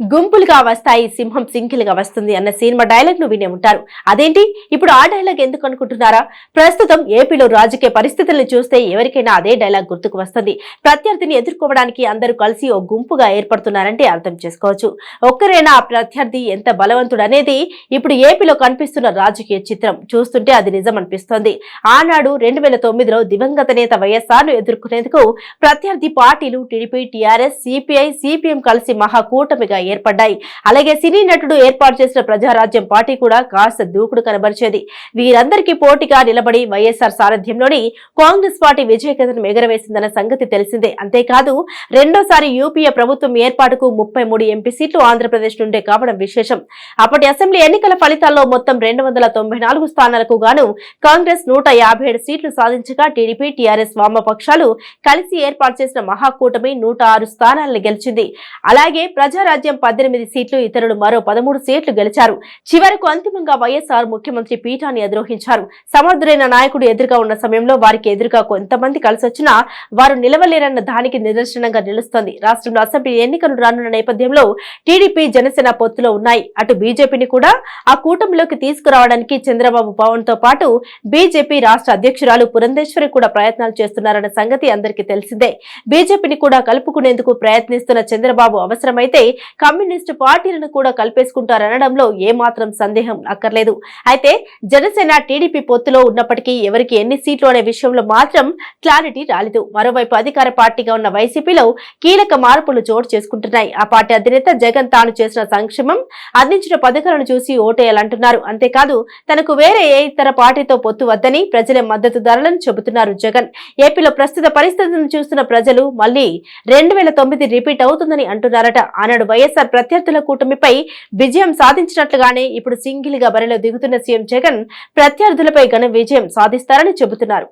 గుంపులుగా వస్తాయి సింహం సింకిలుగా గా వస్తుంది అన్న సినిమా డైలాగ్ను వినే ఉంటారు. అదేంటి? ఇప్పుడు ఆ డైలాగ్ ఎందుకు అనుకుంటున్నారా? ప్రస్తుతం ఏపీలో రాజకీయ పరిస్థితులను చూస్తే ఎవరికైనా అదే డైలాగ్ గుర్తుకు వస్తుంది. ప్రత్యర్థిని ఎదుర్కోవడానికి అందరూ కలిసి ఓ గుంపుగా ఏర్పడుతున్నారంటే అర్థం చేసుకోవచ్చు. ఒక్కరైనా ఆ ప్రత్యర్థి ఎంత బలవంతుడు అనేది ఇప్పుడు ఏపీలో కనిపిస్తున్న రాజకీయ చిత్రం. చూస్తుంటే అది నిజం అనిపిస్తోంది. ఆనాడు రెండు వేల తొమ్మిదిలో దివంగత నేత వైఎస్ఆర్ను ఎదుర్కొనేందుకు ప్రత్యర్థి పార్టీలు టీడీపీ టీఆర్ఎస్ సిపిఐ సిపిఎం కలిసి మహాకూటమిగా ఏర్పడ్డాయి. అలాగే సినీ నటుడు ఏర్పాటు చేసిన ప్రజారాజ్యం పార్టీ కూడా కాస్త దూకుడు కనబరిచేది. వీరందరికీ పోటీగా నిలబడి వైఎస్ఆర్ సారథ్యంలోని కాంగ్రెస్ పార్టీ విజయకథను ఎగరవేసిందన్న సంగతి తెలిసిందే. అంతేకాదు రెండోసారి యూపీఏ ప్రభుత్వం ఏర్పాటుకు ముప్పై మూడు ఎంపీ సీట్లు ఆంధ్రప్రదేశ్ నుండే కావడం విశేషం. అప్పటి అసెంబ్లీ ఎన్నికల ఫలితాల్లో మొత్తం రెండు వందల తొంభై నాలుగు స్థానాలకు గాను కాంగ్రెస్ నూట యాభై ఏడు సీట్లు సాధించగా టీడీపీ టీఆర్ఎస్ వామపక్షాలు కలిసి ఏర్పాటు చేసిన మహాకూటమి నూట ఆరు స్థానాలను గెలిచింది. అలాగే ప్రజారాజ్యం పద్దెనిమిది సీట్లు ఇతరులు మరో పదమూడు సీట్లు గెలిచారు. చివరకు అంతిమంగా వైఎస్ఆర్ ముఖ్యమంత్రి పీఠాన్ని అధిరోహించారు. సమర్థుడైన నాయకుడు ఎదురుగా ఉన్న సమయంలో వారికి ఎదురుగా కొంతమంది కలిసి వారు నిలవలేరన్న దానికి నిదర్శనంగా నిలుస్తోంది. రాష్ట్రంలో అసెంబ్లీ ఎన్నికలు రానున్న నేపథ్యంలో టీడీపీ జనసేన పొత్తులో ఉన్నాయి. అటు బీజేపీని కూడా ఆ కూటమిలోకి తీసుకురావడానికి చంద్రబాబు పవన్తో పాటు బీజేపీ రాష్ట్ర అధ్యక్షురాలు పురంధేశ్వరి కూడా ప్రయత్నాలు చేస్తున్నారన్న సంగతి అందరికీ తెలిసిందే. బీజేపీని కూడా కలుపుకునేందుకు ప్రయత్నిస్తున్న చంద్రబాబు అవసరమైతే కమ్యూనిస్టు పార్టీలను కూడా కల్పేసుకుంటారనడంలో ఏమాత్రం సందేహం అక్కర్లేదు. అయితే జనసేన టీడీపీ పొత్తులో ఉన్నప్పటికీ ఎవరికి ఎన్ని సీట్లు అనే విషయంలో మాత్రం క్లారిటీ రాలేదు. మరోవైపు అధికార పార్టీగా ఉన్న వైసీపీలో కీలక మార్పులు చోటు చేసుకుంటున్నాయి. ఆ పార్టీ అధినేత జగన్ తాను చేసిన సంక్షేమం అందించిన పథకాలను చూసి ఓటేయాలంటున్నారు. అంతేకాదు తనకు వేరే ఏ ఇతర పార్టీతో పొత్తు వద్దని ప్రజల మద్దతుదారులను చెబుతున్నారు జగన్. ఏపీలో ప్రస్తుత పరిస్థితులను చూస్తున్న ప్రజలు మళ్ళీ రెండు వేల తొమ్మిది రిపీట్ అవుతుందని అంటున్నారట. ఆనాడు వైఎస్ వైఎస్ఆర్ ప్రత్యర్థుల కూటమిపై విజయం సాధించినట్లుగానే ఇప్పుడు సింగిల్గా బరిలో దిగుతున్న సీఎం జగన్ ప్రత్యర్థులపై ఘన విజయం సాధిస్తారని చెబుతున్నారు.